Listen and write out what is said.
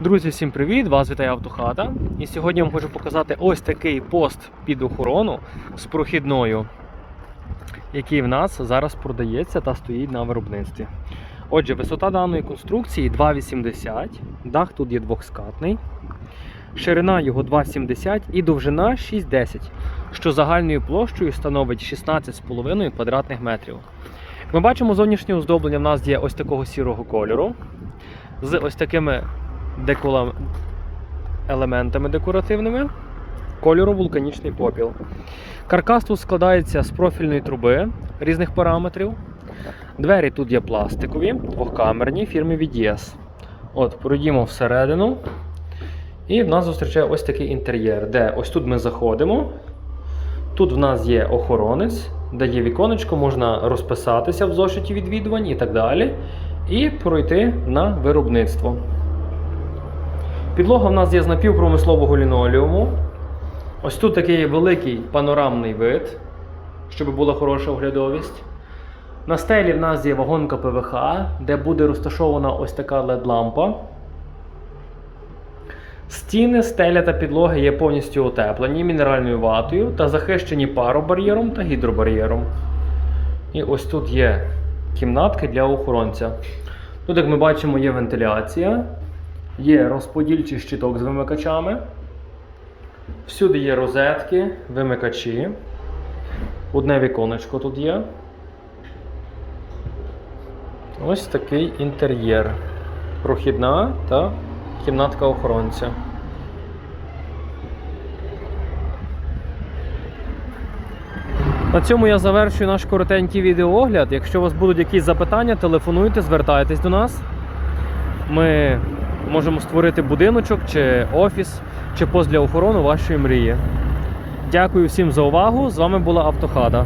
Друзі, всім привіт! Вас вітає Автохата. І сьогодні я вам хочу показати ось такий пост під охорону з прохідною, який в нас зараз продається та стоїть на виробництві. Отже, висота даної конструкції 2,80, дах тут є двохскатний, ширина його 2,70 і довжина 6,10, що загальною площею становить 16,5 квадратних метрів. Ми бачимо зовнішнє оздоблення в нас є ось такого сірого кольору з ось такими декола... елементами декоративними кольору вулканічний попіл. Каркас тут складається з профільної труби різних параметрів. Двері тут є пластикові, двохкамерні фірми VDS. От, пройдімо всередину. І в нас зустрічає ось такий інтер'єр, де ось тут ми заходимо. Тут в нас є охоронець, де є віконечко, можна розписатися в зошиті відвідувань і так далі. І пройти на виробництво. Підлога в нас є з напівпромислового лінолеуму. Ось тут такий великий панорамний вид, щоб була хороша оглядовість. На стелі в нас є вагонка ПВХ, де буде розташована ось така LED-лампа. Стіни, стеля та підлоги є повністю утеплені мінеральною ватою та захищені паробар'єром та гідробар'єром. І ось тут є кімнатки для охоронця. Тут, як ми бачимо, є вентиляція, є розподільчий щиток з вимикачами. Всюди є розетки, вимикачі. Одне віконечко тут є. Ось такий інтер'єр. Прохідна та кімнатка охоронця. На цьому я завершую наш коротенький відеоогляд. Якщо у вас будуть якісь запитання, телефонуйте, звертайтесь до нас. Ми можемо створити будиночок чи офіс, чи пост для охорони вашої мрії. Дякую всім за увагу. З вами була Автохада.